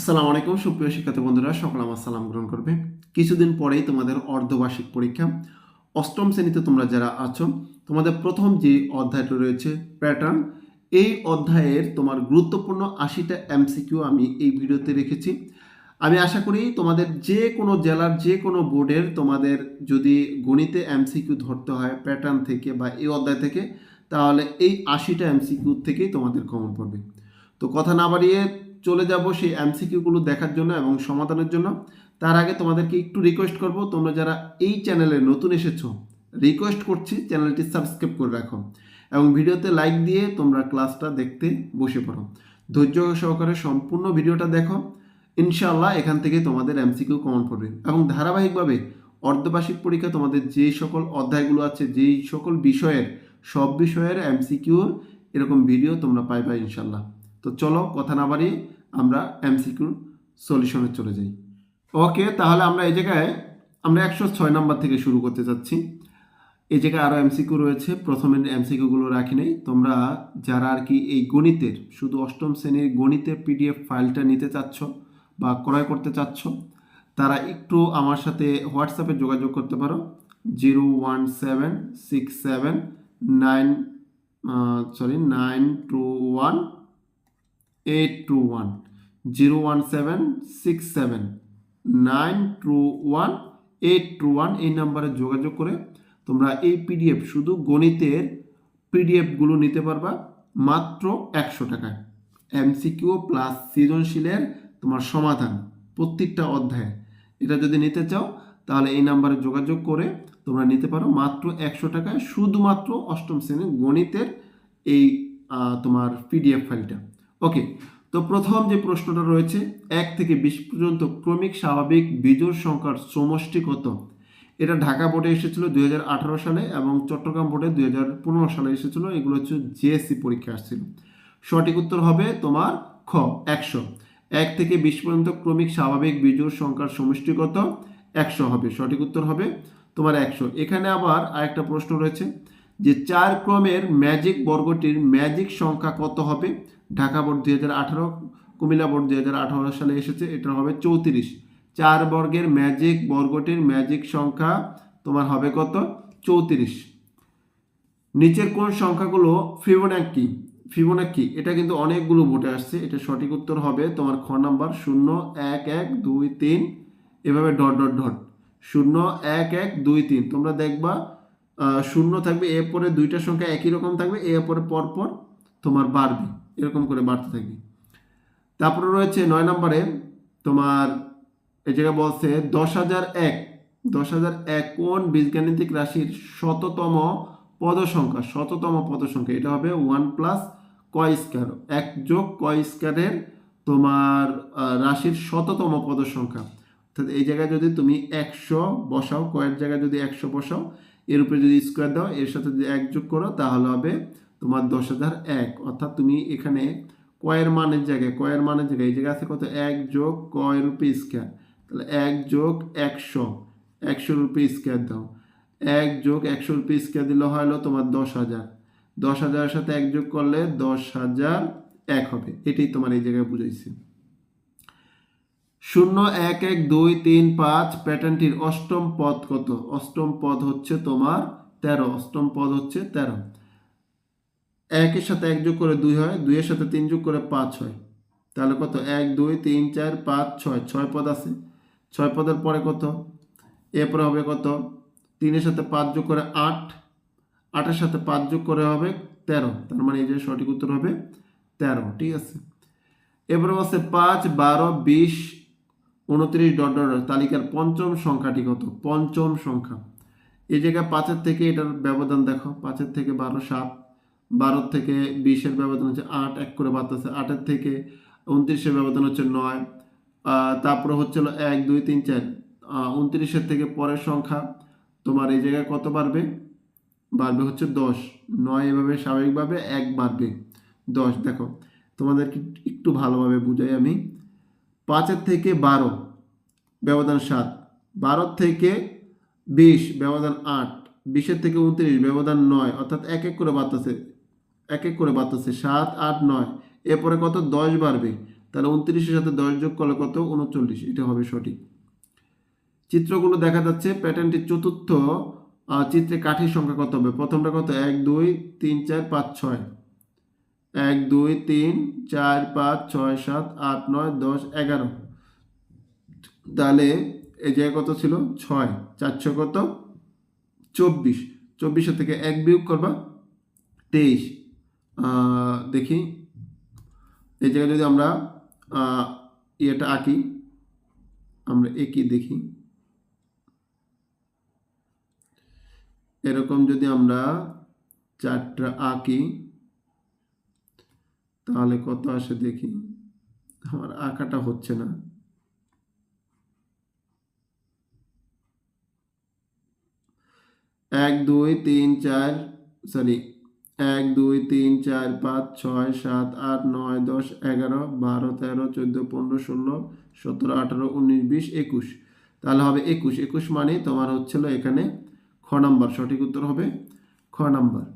আসসালামু আলাইকুম, সুপ্রিয় শিক্ষার্থী বন্ধুরা, সকল আমার সালাম গ্রহণ করবে। কিছুদিন পরেই তোমাদের অর্ধবার্ষিক পরীক্ষা। অষ্টম শ্রেণীতে তোমরা যারা আছো, তোমাদের প্রথম যে অধ্যায়টা রয়েছে প্যাটার্ন এই অধ্যায়ের তোমার গুরুত্বপূর্ণ আশিটা এমসিকিউ আমি এই ভিডিওতে রেখেছি। আমি আশা করি তোমাদের যে কোনো জেলার যে কোনো বোর্ডের তোমাদের যদি গণিতে এমসিকিউ ধরতে হয় প্যাটার্ন থেকে বা এই অধ্যায় থেকে, তাহলে এই আশিটা এমসিকিউ থেকেই তোমাদের কমন পড়বে। তো কথা না বাড়িয়ে চলে যাব সেই এমসিকিউগুলো দেখার জন্য এবং সমাধানের জন্য। তার আগে তোমাদেরকে একটু রিকোয়েস্ট করব, তোমরা যারা এই চ্যানেলে নতুন এসেছ রিকোয়েস্ট করছি চ্যানেলটি সাবস্ক্রাইব করে রাখো এবং ভিডিওতে লাইক দিয়ে তোমরা ক্লাসটা দেখতে বসে পড়ো। ধৈর্য সহকারে সম্পূর্ণ ভিডিওটা দেখো। ইনশাআল্লাহ এখান থেকে তোমাদের এমসিকিউ কমন পড়বে এবং ধারাবাহিকভাবে অর্ধবার্ষিক পরীক্ষা, তোমাদের যেই সকল অধ্যায়গুলো আছে, যেই সকল বিষয়ের, সব বিষয়ের এমসিকিউর এরকম ভিডিও তোমরা পাইবা ইনশাল্লাহ তো চলো কথা না বাড়িয়ে আমরা এমসিকিউর সলিউশনে চলে যাই। ওকে তাহলে আমরা এই জায়গায়, আমরা একশো ছয় নাম্বার থেকে শুরু করতে চাচ্ছি এই জায়গায় আরও এমসিকিউ রয়েছে, প্রথমে এমসিকিউগুলো রাখি নেই। তোমরা যারা আর কি এই গণিতের, শুধু অষ্টম শ্রেণির গণিতের পিডিএফ ফাইলটা নিতে চাচ্ছ বা ক্রয় করতে চাচ্ছ, তারা একটু আমার সাথে হোয়াটসঅ্যাপে যোগাযোগ করতে পারো। Zero one seven six seven nine sorry nine two one eight two one zero one seven six seven nine two one eight two one এই নাম্বারে যোগাযোগ করে তোমরা এই পিডিএফ শুধু গণিতের পিডিএফগুলো নিতে পারবা মাত্র একশো টাকায়। এমসিকিউ প্লাস সৃজনশীলের তোমার সমাধান প্রত্যেকটা অধ্যায়ে। এটা যদি নিতে চাও, তাহলে এই নাম্বারে যোগাযোগ করে তোমরা নিতে পারো মাত্র একশো টাকায়, শুধুমাত্র অষ্টম শ্রেণির গণিতের এই তোমার পিডিএফ ফাইলটা ওকে তো প্রথম যে প্রশ্নটা রয়েছে, এক থেকে বিশ পর্যন্ত ক্রমিক স্বাভাবিক বিজোড় সংখ্যার সমষ্টি কত? এটা ঢাকা বোর্ডে এসেছিল দুই হাজার আঠারো সালে এবং চট্টগ্রাম বোর্ডে দুই হাজার পনেরো সালে এসেছিল। এগুলো হচ্ছে জিএসসি পরীক্ষা আসছিল। সঠিক উত্তর হবে তোমার খ, একশো। এক থেকে বিশ পর্যন্ত ক্রমিক স্বাভাবিক বিজোড় সংখ্যার সমষ্টি কত? একশো হবে। সঠিক উত্তর হবে তোমার একশো। এখানে আবার আরেকটা প্রশ্ন রয়েছে যে চার ক্রমের ম্যাজিক বর্গটির ম্যাজিক সংখ্যা কত হবে? ঢাকা বোর্ড দুই হাজার আঠারো, কুমিল্লা বোর্ড দুই হাজার আঠারো সালে এসেছে। এটা হবে চৌত্রিশ। চার বর্গের ম্যাজিক বর্গটির ম্যাজিক সংখ্যা তোমার হবে কত? চৌত্রিশ। নিচের কোন সংখ্যাগুলো ফিবোনাক্কি? ফিবোনাক্কি, এটা কিন্তু অনেকগুলো ভোটে আসছে। এটা সঠিক উত্তর হবে তোমার খ নাম্বার, শূন্য এক এক দুই তিন। এভাবে ডট ডট ডট। শূন্য এক এক দুই তিন। তোমরা দেখবা শূন্য থাকবে এ পরে দুইটা সংখ্যা একই রকম থাকবে এ পরে পরপর তোমার বাড়বে। এরকম করে বাড়তে থাকবে তারপরে রয়েছে নয় নম্বরে তোমার এই জায়গায় বলছে দশ হাজার এক। দশ হাজার এক কোন বীজগাণিতিক রাশির শততম পদ সংখ্যা শততম পদ সংখ্যা এটা হবে ওয়ান প্লাস কয় স্কোয়ার। এক যোগ কয় স্কোয়ারের তোমার রাশির শততম পদ সংখ্যা অর্থাৎ এই জায়গায় যদি তুমি একশো বসাও, কয়ের জায়গায় যদি একশো বসাও, এর উপরে যদি স্কোয়ার দাও, এর সাথে যদি এক যোগ করো, তাহলে হবে তোমার দশ হাজার এক। অর্থাৎ তুমি এখানে কয়ের মানের জায়গায়, কয়ের মানের জায়গায়, এই জায়গায় আছে কত? এক যোগ কয় রুপি স্কোয়ার। তাহলে এক যোগ একশো একশো রুপি স্কোয়ার দাও। এক যোগ একশো রুপি স্কোয়ার দিলে হলো তোমার দশ হাজার। দশ হাজারের সাথে এক যোগ করলে দশ হাজার এক হবে। এটাই তোমার এই জায়গায় বুঝাইছি। শূন্য, এক এক, দুই, তিন, পাঁচ, প্যাটার্নটির অষ্টম পদ কত? অষ্টম পদ হচ্ছে তোমার তেরো, অষ্টম পদ হচ্ছে তেরো। একের সাথে এক যোগ করে দুই হয়, দুইয়ের সাথে তিন যোগ করে পাঁচ হয়। তাহলে কত? এক, দুই, তিন, চার, পাঁচ, ছয়। ছয় পদ আছে। ছয় পদের পরে কত? এরপরে হবে কত? তিনের সাথে পাঁচ যোগ করে আট। আটের সাথে পাঁচ যোগ করে হবে তেরো। তার মানে এই যে সঠিক উত্তর হবে তেরো। ঠিক আছে? এরপরে হচ্ছে পাঁচ, বারো, বিশ, উনত্রিশ ডট ডট। তালিকার পঞ্চম সংখ্যাটি কত? পঞ্চম সংখ্যা। এই জায়গায় পাঁচের থেকে এটার ব্যবধান দেখো। পাঁচের থেকে বারো, সাত। বারোর থেকে বিশের ব্যবধান হচ্ছে আট, এক করে বাড়তেছে আটের থেকে উনত্রিশের ব্যবধান হচ্ছে নয়। তারপরে হচ্ছিল এক, দুই, তিন, চার। উনত্রিশের থেকে পরের সংখ্যা তোমার এই জায়গায় কত বাড়বে? বাড়বে হচ্ছে দশ। নয় এভাবে স্বাভাবিকভাবে এক বাড়বে। দশ, দেখো। তোমাদেরকে একটু ভালোভাবে বুঝাই আমি। পাঁচের থেকে বারো, ব্যবধান সাত। বারোর থেকে বিশ, ব্যবধান আট। বিশের থেকে উনত্রিশ, ব্যবধান নয়। অর্থাৎ এক এক করে বাড়তেছে। এক এক করে বাড়তেছে সাত, আট, নয়। এরপরে কত? দশ বাড়বে। তাহলে উনত্রিশের সাথে দশ যোগ করলে কত? উনচল্লিশ। এটা হবে সঠিক। চিত্রগুলো দেখা যাচ্ছে প্যাটার্নটি চতুর্থ চিত্রে কাঠির সংখ্যা কত হবে? প্রথমটা কত? এক, দুই, তিন, চার, পাঁচ, ছয়। এক, দুই, তিন, চার, পাঁচ, ছয়, সাত, আট, নয়, দশ, এগারো। তাহলে এই জায়গায় কত ছিল? ছয়। চারশো কত? চব্বিশ। চব্বিশের থেকে এক বিয়োগ করবা তেইশ। দেখি। এই জায়গায় যদি আমরা ইয়েটা আঁকি, আমরা একই দেখি? এরকম যদি আমরা চারটা আঁকি, তাহলে কত আসে দেখি? আমার আঁকাটা হচ্ছে না। এক, দুই, তিন, চার, সরি এক, দুই, তিন, চার, পাঁচ, ছয়, সাত, আট, নয়, দশ, এগারো, বারো, তেরো, চোদ্দ, পনেরো, ষোলো, সতেরো, আঠারো, উনিশ, বিশ, একুশ। তাহলে হবে একুশ। একুশ মানে তোমার হচ্ছিল এখানে খ নাম্বার। সঠিক উত্তর হবে খ নাম্বার।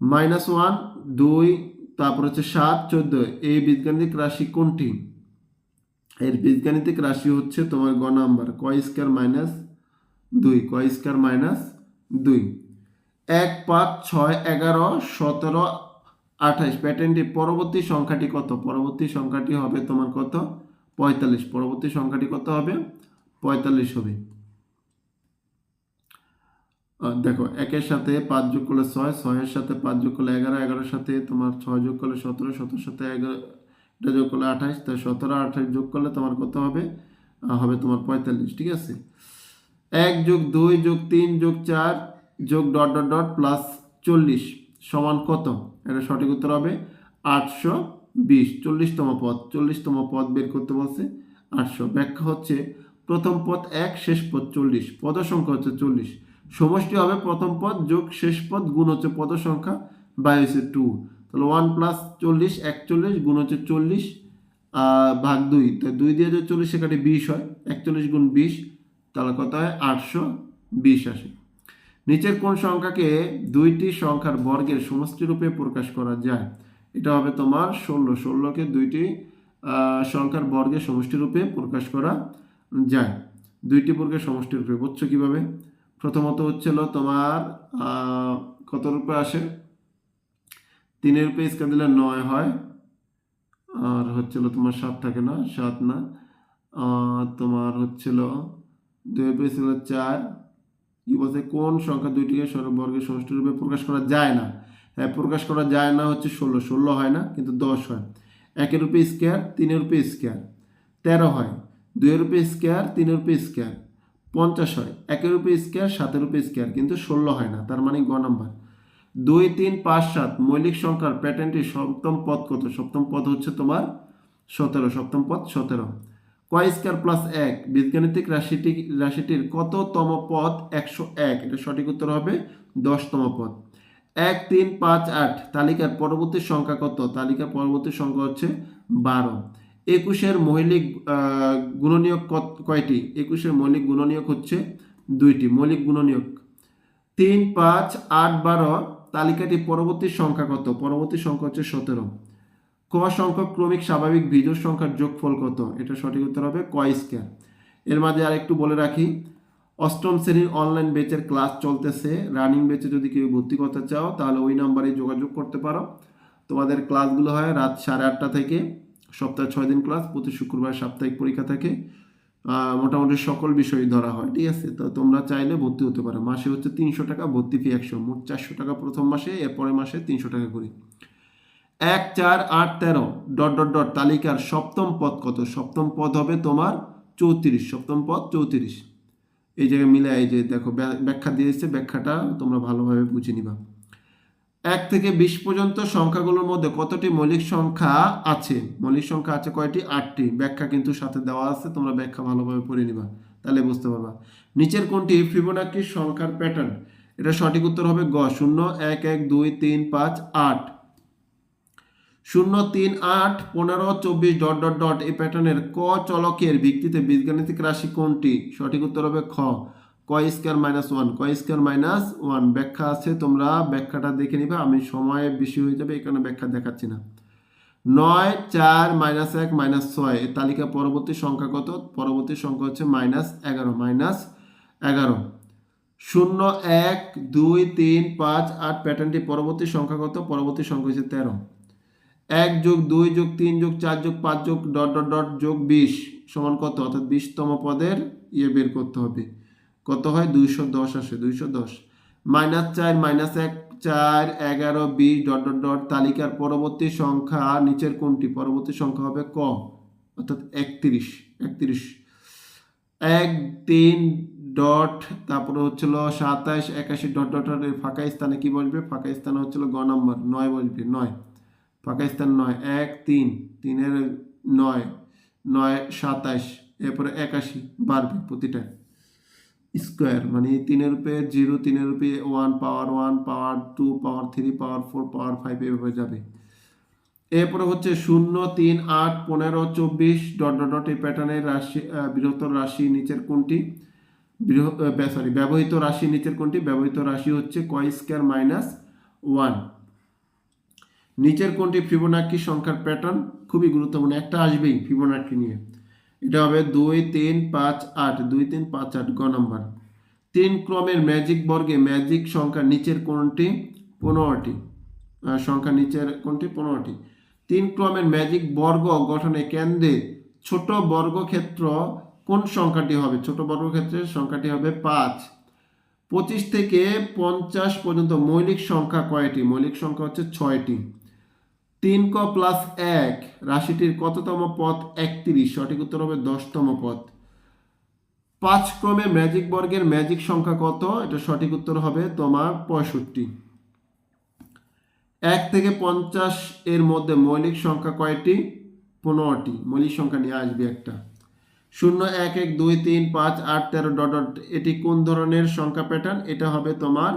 মাইনাস ওয়ান, দুই, তারপর হচ্ছে সাত, চোদ্দ। এই বীজগাণিতিক রাশি কোনটি? এর বীজগাণিতিক রাশি হচ্ছে তোমার গ নাম্বার। কয় স্কোয়ার মাইনাস দুই। কয় স্কোয়ার মাইনাস দুই। এক পাঁচ ছয় এগারো সতেরো আঠাইশ। প্যাটার্নটি পরবর্তী সংখ্যাটি কত? পরবর্তী সংখ্যাটি হবে তোমার কত? পঁয়তাল্লিশ। পরবর্তী সংখ্যাটি কত হবে? পঁয়তাল্লিশ হবে। দেখো, একের সাথে পাঁচ যোগ করলে ছয়, ছয়ের সাথে পাঁচ যোগ করলে এগারো, এগারোর সাথে তোমার ছয় যোগ করলে সতেরো, সতেরোর সাথে এগারো, এটা যোগ করলে আঠাশ তাই সতেরো আঠাশ যোগ করলে তোমার কত হবে? হবে তোমার পঁয়তাল্লিশ, ঠিক আছে? এক যোগ দুই যোগ তিন যোগ চার যোগ ডট ডট ডট প্লাস চল্লিশ সমান কত? এটা সঠিক উত্তর হবে আটশো বিশ। চল্লিশতম পদ। চল্লিশতম পদ বের করতে বলছে আটশো। ব্যাখ্যা হচ্ছে প্রথম পদ এক, শেষ পদ চল্লিশ। পদ সংখ্যা হচ্ছে চল্লিশ। সমষ্টি হবে প্রথম পদ যোগ শেষ পদ গুণ হচ্ছে পদ সংখ্যা বাই হচ্ছে টু তাহলে ওয়ান প্লাস চল্লিশ, একচল্লিশ গুণ হচ্ছে চল্লিশ ভাগ দুই। তো দুই দিয়ে যদি চল্লিশ সেখানে বিশ হয়, একচল্লিশ গুণ বিশ, তাহলে কত হয়? আটশো বিশ আসে। নিচের কোন সংখ্যাকে দুইটি সংখ্যার বর্গের সমষ্টি রূপে প্রকাশ করা যায়? এটা হবে তোমার ষোলো। ষোলোকে দুইটি সংখ্যার বর্গের সমষ্টি রূপে প্রকাশ করা যায়। দুইটি বর্গের সমষ্টি রূপে, বুঝছ কীভাবে? প্রথমত হচ্ছিল তোমার কত রূপে আসে? তিনের রূপে স্কেল দিলে নয় হয়। আর হচ্ছিল তোমার সাত থাকে না? সাত না। তোমার হচ্ছিল দুই রূপে ছিল চার। কি বলছে কোন সংখ্যা দুইটিকে সর্ববর্গের সমষ্টি রূপে প্রকাশ করা যায় না? হ্যাঁ প্রকাশ করা যায় না হচ্ছে ষোলো। ষোলো হয় না, কিন্তু দশ হয়। একের রূপে স্কোয়ার, তিনের রূপে স্কোয়ার। তেরো হয়। দুইয়ের রূপে স্কোয়ার, তিনের রূপে স্কোয়ার। পঞ্চাশ হয়। একের রূপে স্কোয়ার, সাতের রূপে স্কোয়ার, কিন্তু ষোলো হয় না, তার মানে গ নাম্বার। দুই, তিন, পাঁচ, সাত, মৌলিক সংখ্যার প্যাটার্নটি সপ্তম পদ কত? সপ্তম পদ হচ্ছে তোমার সতেরো। সপ্তম পদ সতেরো। কয় স্কোয়ার প্লাস এক বীজগাণিতিক রাশিটি, রাশিটির কততম পদ? একশো এক। এটা সঠিক উত্তর হবে দশতম পদ। এক, তিন, পাঁচ, আট। তালিকার পরবর্তী সংখ্যা কত? তালিকার পরবর্তী সংখ্যা হচ্ছে বারো। একুশের মৌলিক গুণনীয়ক কয়টি? একুশের মৌলিক গুণনীয়ক হচ্ছে দুইটি। মৌলিক গুণনীয়ক। তিন, পাঁচ, আট, বারো। তালিকাটি পরবর্তী সংখ্যা কত? পরবর্তী সংখ্যা হচ্ছে সতেরো। ক সংখ্যক ক্রমিক স্বাভাবিক বিজোড় সংখ্যার যোগফল কত? এটা সঠিক উত্তর হবে ক স্কয়ার এর মাঝে আর একটু বলে রাখি, অষ্টম শ্রেণির অনলাইন বেচের ক্লাস চলতেছে। রানিং বেচে যদি কেউ ভর্তি করতে চাও, তাহলে ওই নাম্বারে যোগাযোগ করতে পারো। তোমাদের ক্লাসগুলো হয় রাত সাড়ে আটটা থেকে, সপ্তাহে ছয় দিন ক্লাস প্রতি শুক্রবার সাপ্তাহিক পরীক্ষা থাকে। মোটামুটি সকল বিষয় ধরা হয়, ঠিক আছে? তো তোমরা চাইলে ভর্তি হতে পারো। মাসে হচ্ছে তিনশো টাকা, ভর্তি ফি একশো, মোট চারশো টাকা প্রথম মাসে, এরপরের মাসে তিনশো টাকা করে। এক চার আট তেরো, ডট ডট ডট, তালিকার সপ্তম পদ কত? সপ্তম পদ হবে তোমার চৌত্রিশ, সপ্তম পদ চৌত্রিশ। এই জায়গায় মিলে, এই যে দেখো, ব্য- ব্যাখ্যা দিয়েছে, ব্যাখ্যাটা তোমরা ভালোভাবে বুঝে নিবা। এক থেকে বিশ পর্যন্ত সংখ্যাগুলোর মধ্যে কতটি মৌলিক সংখ্যা আছে? মৌলিক সংখ্যা আছে কয়টি? আটটি। ব্যাখ্যা কিন্তু সাথে দেওয়া আছে, তোমরা ব্যাখ্যা ভালোভাবে পড়ে নিবা, তাহলে বুঝতে পারবা। নিচের কোনটি? ফিবোনাকি সংখ্যার প্যাটার্ন এটা সঠিক উত্তর হবে গ, শূন্য, এক এক, দুই, তিন, পাঁচ, আট। শূন্য তিন আট পনেরো চব্বিশ ডট ডট ডট এই প্যাটার্নের ক চলকের ভিত্তিতে বীজগাণিতিক রাশি কোনটি? সঠিক উত্তর হবে খ। কয় স্কোয়ার মাইনাস ওয়ান। কয় স্কোয়ার মাইনাস ওয়ান। ব্যাখ্যা আছে, তোমরা ব্যাখ্যাটা দেখে নিবে। আমি সময় বেশি হয়ে যাবে কারণে ব্যাখ্যা দেখাচ্ছি না। নয় চার মাইনাস এক মাইনাস ছয়। এই তালিকা পরবর্তী সংখ্যা কত? পরবর্তী সংখ্যা হচ্ছে মাইনাস এগারো মাইনাস এগারো। শূন্য এক, দুই, তিন, পাঁচ, আট। প্যাটার্নটি পরবর্তী সংখ্যা কত? পরবর্তী সংখ্যা হচ্ছে তেরো। এক যোগ দুই যোগ তিন যোগ চার যোগ পাঁচ যোগ ডট ডট ডট যোগ বিশ সমান কত? অর্থাৎ বিশতম পদের ইয়ে বের করতে হবে। কত হয়? দুইশো দশ আসে, দুইশো দশ। মাইনাস চার, মাইনাস এক, চার, এগারো, বিশ, ডট ডট ডট, তালিকার পরবর্তী সংখ্যা নিচের কোনটি? পরবর্তী সংখ্যা হবে ক, অর্থাৎ একত্রিশ একত্রিশ। এক, তিন, ডট, তারপরে হচ্ছিল সাতাশ, একাশি, ডট ডট ফাঁকা স্থানে কি বলবে ফাঁকা স্থানে হচ্ছিল গ নম্বর, নয় বলবে নয়। ফাঁকা স্থান নয় এক তিন তিনের নয় নয় সাতাশ এরপরে একাশি বাড়বে প্রতিটা স্কোয়ার মানে তিনের রূপে জিরো তিনের রূপে one power one power two power three power four power five এভাবে যাবে এরপরে হচ্ছে শূন্য, তিন, আট, পনেরো, চব্বিশ ডট ডট ডট এই প্যাটার্নের রাশি বৃহত্তর রাশি নিচের কোনটি? সরি ব্যবহৃত রাশি নিচের কোনটি? ব্যবহৃত রাশি হচ্ছে কয় স্কোয়ার মাইনাস ওয়ান নিচের কোনটি ফিবোনাক্কি সংখ্যার প্যাটার্ন খুবই গুরুত্বপূর্ণ, একটা আসবেই ফিবোনাক্কি নিয়ে। এটা হবে দুই, তিন, পাঁচ, আট। দুই, তিন, পাঁচ, আট, গ নম্বর। তিন ক্রমের ম্যাজিক বর্গে ম্যাজিক সংখ্যা নিচের কোনটি? পনেরোটি। সংখ্যা নিচের কোনটি? পনেরোটি। তিন ক্রমের ম্যাজিক বর্গ গঠনে কেন্দ্রে ছোট বর্গক্ষেত্র কোন সংখ্যাটি হবে? ছোট বর্গক্ষেত্রের সংখ্যাটি হবে পাঁচ। পঁচিশ থেকে পঞ্চাশ পর্যন্ত মৌলিক সংখ্যা কয়টি? মৌলিক সংখ্যা হচ্ছে ছয়টি। তিন ক প্লাস এক রাশিটির কততম পথ? একত্রিশ। সঠিক উত্তর হবে দশতম পথ। পাঁচ ক্রমে ম্যাজিক বর্গের ম্যাজিক সংখ্যা কত? এটা সঠিক উত্তর হবে তোমার পঁয়ষট্টি। এক থেকে পঞ্চাশ এর মধ্যে মৌলিক সংখ্যা কয়টি? পনেরোটি। মৌলিক সংখ্যা নিয়ে আসবে একটা। শূন্য, এক এক, দুই, তিন, পাঁচ, আট, তেরো, ডট এটি কোন ধরনের সংখ্যা প্যাটার্ন এটা হবে তোমার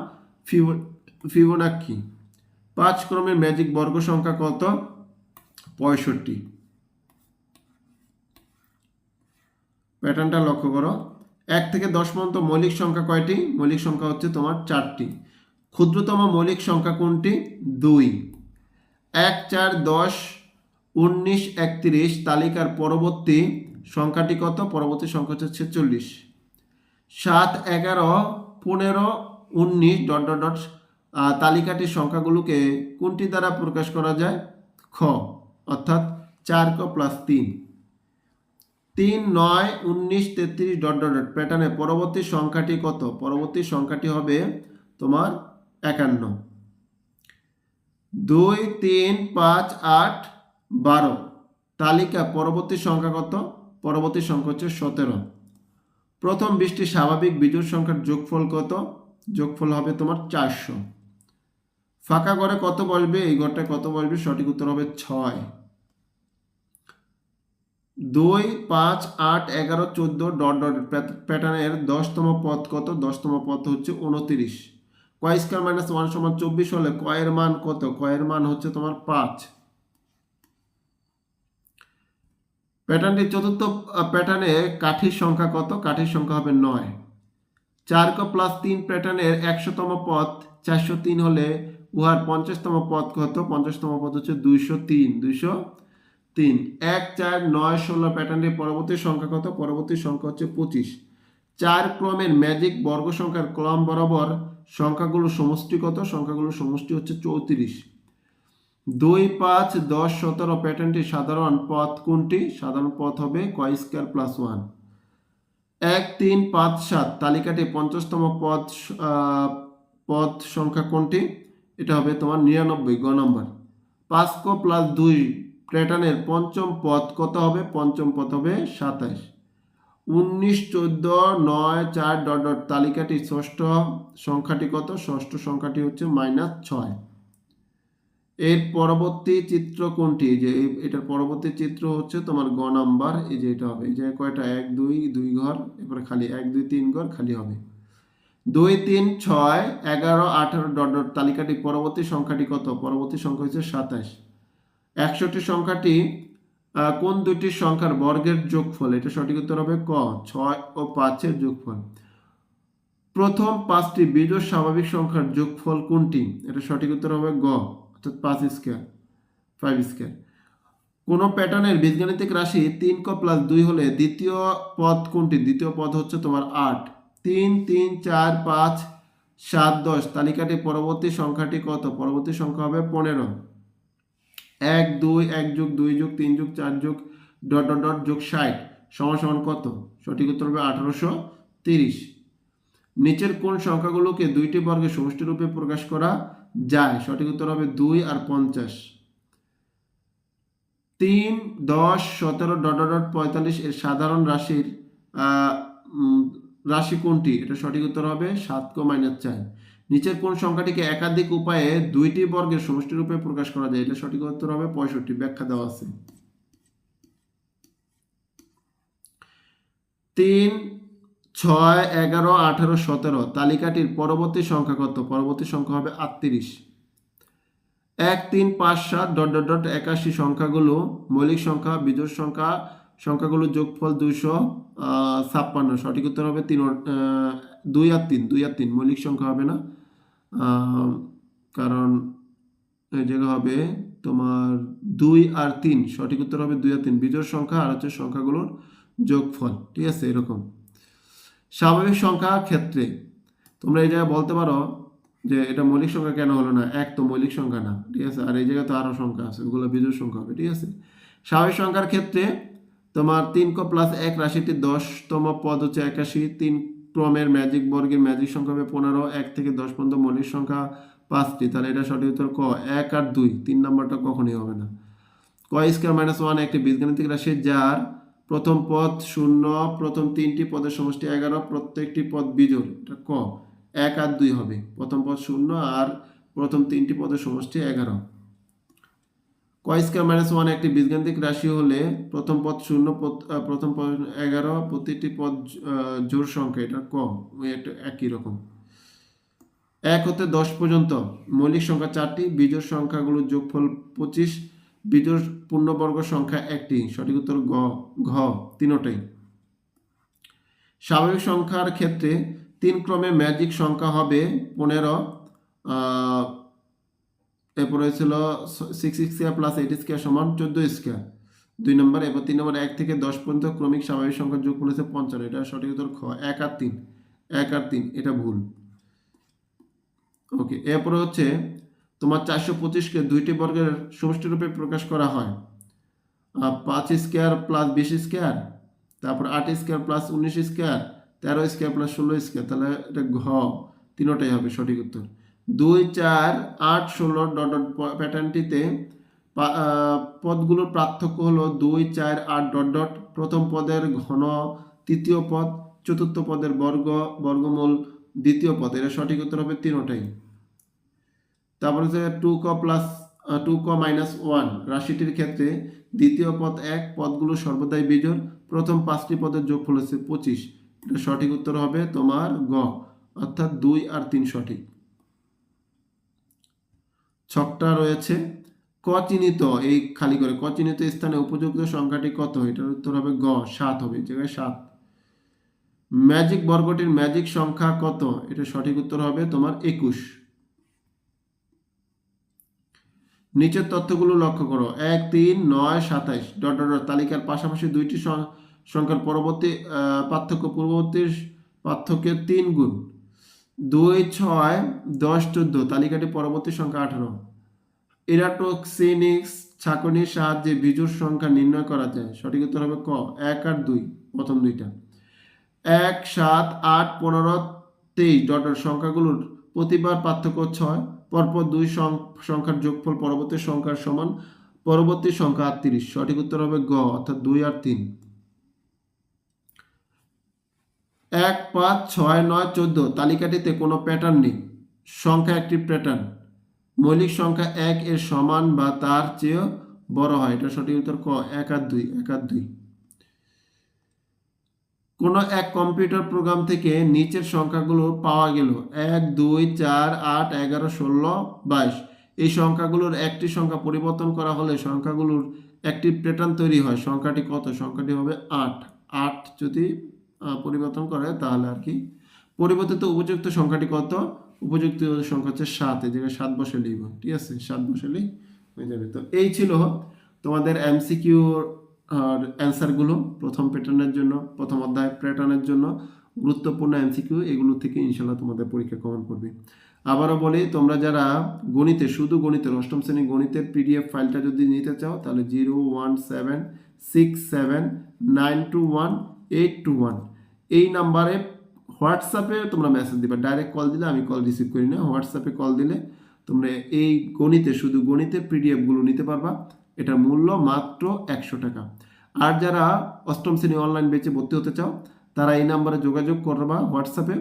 ফিবো, ফিবোনাক্কি। পাঁচ ক্রমের ম্যাজিক বর্গ সংখ্যা কত? পঁয়ষট্টি। প্যাটার্নটা লক্ষ্য করো। এক থেকে দশ পর্যন্ত মৌলিক সংখ্যা কয়টি? মৌলিক সংখ্যা হচ্ছে তোমার চারটি। ক্ষুদ্রতম মৌলিক সংখ্যা কোনটি? দুই। এক, চার, দশ, উনিশ, একত্রিশ তালিকার পরবর্তী সংখ্যাটি কত? পরবর্তী সংখ্যা হচ্ছে ছেচল্লিশ। সাত, এগারো, পনেরো, উনিশ, ডট ডট ডট তালিকাটির সংখ্যাগুলোকে কোনটি দ্বারা প্রকাশ করা যায়? খ, অর্থাৎ চার ক প্লাস তিন। তিন, নয়, উনিশ, তেত্রিশ, ডট ডট ডট। প্যাটার্নের পরবর্তী সংখ্যাটি কত? পরবর্তী সংখ্যাটি হবে তোমার একান্ন। দুই, তিন, পাঁচ, আট, বারো। তালিকা পরবর্তী সংখ্যা কত? পরবর্তী সংখ্যা হচ্ছে সতেরো। প্রথম বিশটি স্বাভাবিক বিজোড় সংখ্যার যোগফল কত? যোগফল হবে তোমার চারশো। ফাঁকা ঘরে কত বসবে এই ঘরটায় কত বসবে সঠিক উত্তর হবে ছয়। দুই, পাঁচ, আট, এগারো, চোদ্দ, ডট ডট প্যাটার্নের দশতম পদ কত? দশতম পদ হচ্ছে উনতিরিশ। কয় স্কোয়ার মাইনাস ওয়ান সমান চব্বিশ হলে কয়ের মান কত? কয়ের মান হচ্ছে তোমার পাঁচ। প্যাটার্নটি চতুর্থ প্যাটার্নে কাঠির সংখ্যা কত? কাঠির সংখ্যা হবে নয়। চার ক প্লাস তিন প্যাটার্নের একশোতম পথ চারশো তিন হলে উহার পঞ্চাশতম পদ কত? পঞ্চাশতম পদ হচ্ছে দুইশো তিন দুইশো তিন। এক, চার, নয়, ষোলো প্যাটার্নের পরবর্তী সংখ্যা কত? পরবর্তী সংখ্যা হচ্ছে পঁচিশ। চার ক্রমের ম্যাজিক বর্গ সংখ্যার ক্রম বরাবর সংখ্যাগুলো সমষ্টি কত? সংখ্যাগুলো সমষ্টি হচ্ছে চৌত্রিশ। দুই, পাঁচ, দশ, সতেরো প্যাটার্নটি সাধারণ পথ কোনটি? সাধারণ পথ হবে কয় স্কোয়ার প্লাস ওয়ান। এক, তিন, পাঁচ, সাত। তালিকাটি পঞ্চাশতম পদ পদ সংখ্যা কোনটি? এটা হবে তোমার নিরানব্বই, গ নম্বর। পাঁচ ক প্লাস দুই, প্যাটার্নের পঞ্চম পথ কত হবে? পঞ্চম পথ হবে সাতাশ উনিশ, চোদ্দ, নয়, চার ডট ডট, তালিকাটি ষষ্ঠ সংখ্যাটি কত? ষষ্ঠ সংখ্যাটি হচ্ছে মাইনাস ছয়। এর পরবর্তী চিত্র কোনটি? যে এটার পরবর্তী চিত্র হচ্ছে তোমার গ নাম্বার। এই যে এটা হবে। এই যে কয়টা? এক, দুই দুই ঘর। এরপরে খালি এক, দুই, তিন ঘর খালি হবে। দুই তিন ছয় এগারো আঠারো ডট ডট তালিকাটি পরবর্তী সংখ্যাটি কত? পরবর্তী সংখ্যা হচ্ছে সাতাশ। একষট্টি সংখ্যাটি কোন দুটি সংখ্যার বর্গের যোগফল? এটা সঠিক উত্তর হবে ক, ছয় ও পাঁচের যোগফল। প্রথম পাঁচটি বিজোড় স্বাভাবিক সংখ্যার যোগফল কোনটি? এটা সঠিক উত্তর হবে গ, অর্থাৎ পাঁচ স্কোয়ার, ফাইভ স্কোয়ার। কোনো প্যাটার্নের বীজগাণিতিক রাশি তিন ক প্লাস দুই হলে দ্বিতীয় পদ কোনটি? দ্বিতীয় পদ হচ্ছে তোমার আট। তিন তিন, চার, পাঁচ, সাত, দশ। তালিকাটি পরবর্তী সংখ্যাটি কত? পরবর্তী সংখ্যা হবে পনেরো। এক, দুই, এক যুগ দুই যুগ তিন যুগ চার যুগ ডট ডট ডট যুগ ষাট। সমান কত? সঠিক উত্তর হবে আঠারোশো তিরিশ। নিচের কোন সংখ্যাগুলোকে দুইটি বর্গের সমষ্টি রূপে প্রকাশ করা যায়? সঠিক উত্তর হবে দুই আর পঞ্চাশ। তিন, দশ, সতেরো, ডট ডট পঁয়তাল্লিশ এর সাধারণ রাশির রাশি কোনটি? এটা সঠিক উত্তর হবে সাত কো মাইনাস চার। নিচের কোন সংখ্যাটিকে একাধিক উপায়ে দুইটি বর্গের সমষ্টি রূপে প্রকাশ করা যায়? এটা সঠিক উত্তর হবে পঁয়ষট্টি। ব্যাখ্যা দেওয়া আছে। তিন, ছয়, এগারো, আঠারো, সতেরো। তালিকাটির পরবর্তী সংখ্যা কত? পরবর্তী সংখ্যা হবে আটত্রিশ। এক, তিন, পাঁচ, সাত, ডট ডট ডট, একাশি সংখ্যাগুলো মৌলিক সংখ্যা, বিজোড় সংখ্যা সংখ্যাগুলো যোগফল দুইশো ছাপ্পান্ন। সঠিক উত্তর হবে তিন দুই আর তিন। দুই আর তিন, মৌলিক সংখ্যা হবে না? কারণ এই জায়গা হবে তোমার দুই আর তিন। সঠিক উত্তর হবে দুই আর তিন। বিজোড় সংখ্যা আর হচ্ছে সংখ্যাগুলোর যোগফল। ঠিক আছে, এরকম। স্বাভাবিক সংখ্যা ক্ষেত্রে তোমরা এই জায়গায় বলতে পারো যে এটা মৌলিক সংখ্যা কেন হলো না? এক তো মৌলিক সংখ্যা না। ঠিক আছে? আর এই জায়গায় তো আরও সংখ্যা আছে। ওগুলো বিজোড় সংখ্যা হবে। ঠিক আছে? স্বাভাবিক সংখ্যার ক্ষেত্রে তোমার তিন ক প্লাস এক রাশিটি দশতম পদ হচ্ছে একাশি তিন ক্রমের ম্যাজিক বর্গের ম্যাজিক সংখ্যা হবে পনেরো, এক থেকে দশ পর্যন্ত মৌলিক সংখ্যা পাঁচটি। তাহলে এটা সঠিক উত্তর ক? এক আর দুই। তিন নম্বরটা কখনই হবে না। ক স্কোয়ার মাইনাস ওয়ান একটি বীজগাণিতিক রাশি যার প্রথম পদ শূন্য, প্রথম তিনটি পদের সমষ্টি এগারো, প্রত্যেকটি পদ বিজোড়। এটা ক? এক আর দুই হবে। প্রথম পদ শূন্য আর প্রথম তিনটি পদের সমষ্টি এগারো। ক স্কোয়ার মাইনাস ওয়ান একটি বীজগাণিতিক রাশি হলে প্রথম পদ শূন্য প্রথম পদ এগারো, প্রতিটি পদ জোড় সংখ্যা এটা ক ওই একই রকম। এক হতে দশ পর্যন্ত, মৌলিক সংখ্যা চারটি, বিজোড় সংখ্যাগুলোর যোগফল পঁচিশ, বিজোড় পূর্ণবর্গ সংখ্যা একটি, সঠিক উত্তর গ, ঘ, তিনোটাই। স্বাভাবিক সংখ্যার ক্ষেত্রে তিন ক্রমে ম্যাজিক সংখ্যা হবে পনেরো এরপর হয়েছিল six square plus eight square সমান চোদ্দ স্কোয়ার দুই নম্বর, এরপর তিন নম্বর, এক থেকে দশ পর্যন্ত ক্রমিক স্বাভাবিক সংখ্যার যোগ হয়েছে পঞ্চান্ন। এটা সঠিক উত্তর খ, এক আর তিন। এক আর তিন, এটা ভুল। ওকে এরপরে হচ্ছে তোমার চারশো পঁচিশকে দুইটি বর্গের সমষ্টি রূপে প্রকাশ করা হয়। পাঁচ স্কোয়ার প্লাস বিশ স্কোয়ার তারপর আট স্কোয়ার প্লাস উনিশ স্কোয়ার তেরো স্কোয়ার প্লাস ষোলো স্কোয়ার তাহলে এটা ঘ, তিনোটাই হবে সঠিক উত্তর। দুই চার আট ষোলো ডট ডট প্যাটার্নটিতে পদগুলোর পার্থক্য হলো দুই চার আট ডট ডট, প্রথম পদের ঘন, তৃতীয় পদ, চতুর্থ পদের বর্গ, বর্গমূল, দ্বিতীয় পদ। এটা সঠিক উত্তর হবে তিনোটাই। তারপর হচ্ছে টু ক প্লাস টু ক মাইনাস ওয়ান রাশিটির ক্ষেত্রে দ্বিতীয় পদ এক, পদগুলো সর্বদাই বিজোড়। প্রথম পাঁচটি পদের যোগফল হচ্ছে পঁচিশ। এটা সঠিক উত্তর হবে তোমার গ। অর্থাৎ দুই আর তিন সঠিক। ছকটা রয়েছে। ক চিহ্নিত এই খালি করে ক চিহ্নিত স্থানে উপযুক্ত সংখ্যাটি কত? এটার উত্তর হবে গ, সাত হবে জায়গায় সাত। ম্যাজিক বর্গটির ম্যাজিক সংখ্যা কত? এটা সঠিক উত্তর হবে তোমার একুশ। নিচের তথ্যগুলো লক্ষ্য করো। এক, তিন, নয়, সাতাইশ। ডট ডট তালিকার পাশাপাশি দুইটি সংখ্যার পরবর্তী পার্থক্য পূর্ববর্তী পার্থক্যের তিন গুণ। দুই ছয় দশ চোদ্দ, তালিকাটি পরবর্তী সংখ্যা আঠারো। ইরাটোক্সিনিক্স ছাঁকনির সাহায্যে বিজুর সংখ্যা নির্ণয় করা যায়। সঠিক উত্তর হবে ক, এক আর দুই, প্রথম দুইটা। এক, সাত, আট, পনেরো, তেইশ ডট ডট সংখ্যাগুলোর প্রতিবার পার্থক্য ছয়, পরপর দুই সংখ্যার যোগফল পরবর্তী সংখ্যার সমান, পরবর্তী সংখ্যা আটত্রিশ। সঠিক উত্তর হবে গ, অর্থাৎ দুই আর তিন। এক পাঁচ ছয় নয় চোদ্দ তালিকাটিতে কোনো প্যাটার্ন নেই। সংখ্যা একটি প্যাটার্ন মৌলিক সংখ্যা এক এর সমান বা তার চেয়েও বড় হয়। এটা সঠিক উত্তর ক? এক আর দুই, এক আর দুই। কোনো এক কম্পিউটার প্রোগ্রাম থেকে নিচের সংখ্যাগুলো পাওয়া গেল এক, দুই, চার, আট, এগারো, ষোলো, বাইশ। এই সংখ্যাগুলোর একটি সংখ্যা পরিবর্তন করা হলে সংখ্যাগুলোর একটি প্যাটার্ন তৈরি হয়। সংখ্যাটি কত? সংখ্যাটি হবে আট। আট যদি পরিবর্তন করে, তাহলে আর কি? পরিবর্তিত উপযুক্ত সংখ্যাটি কত? উপযুক্ত সংখ্যা হচ্ছে সাত, এই জায়গায় সাত বসে লিখব, ঠিক আছে? সাত বসে লিখ হয়ে যাবে। তো এই ছিল তোমাদের এমসিকিউ আর অ্যান্সারগুলো প্রথম প্যাটার্নের জন্য, প্রথম অধ্যায় প্যাটার্নের জন্য, গুরুত্বপূর্ণ এমসিকিউ এগুলো থেকে ইনশাল্লাহ তোমাদের পরীক্ষা কমন করবে আবারও বলি, তোমরা যারা গণিতে, শুধু গণিতের, অষ্টম শ্রেণি গণিতের পিডিএফ ফাইলটা যদি নিতে চাও, তাহলে zero one seven six seven nine two one eight two one এই নাম্বারে হোয়াটসঅ্যাপে তোমরা মেসেজ দিবে। ডাইরেক্ট কল দিলে আমি কল রিসিভ করি না। হোয়াটসঅ্যাপে কল দিলে তোমরা এই গণিতে, শুধু গণিতের পিডিএফগুলো নিতে পারবা। এটার মূল্য মাত্র একশো টাকা। আর যারা অষ্টম শ্রেণি অনলাইন বেচে ভর্তি হতে চাও, তারা এই নাম্বারে যোগাযোগ করবা হোয়াটসঅ্যাপে।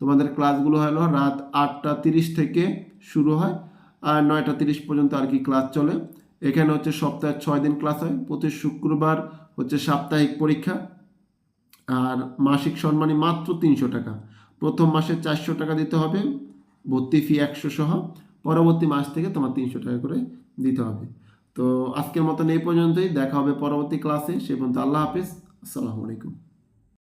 তোমাদের ক্লাসগুলো হলো রাত আটটা তিরিশ থেকে শুরু হয়, আর নয়টা তিরিশ পর্যন্ত আর কি ক্লাস চলে। এখানে হচ্ছে সপ্তাহে ছয় দিন ক্লাস হয়। প্রতি শুক্রবার হচ্ছে সাপ্তাহিক পরীক্ষা। আর মাসিক সম্মানী মাত্র তিনশো টাকা। প্রথম মাসে চারশো টাকা দিতে হবে, ভর্তি ফি একশো সহ, পরবর্তী মাস থেকে তোমার তিনশো টাকা করে দিতে হবে। তো আজকের মতন এই পর্যন্তই, দেখা হবে পরবর্তী ক্লাসে সে পর্যন্ত আল্লাহ হাফিজ। আসসালামু আলাইকুম।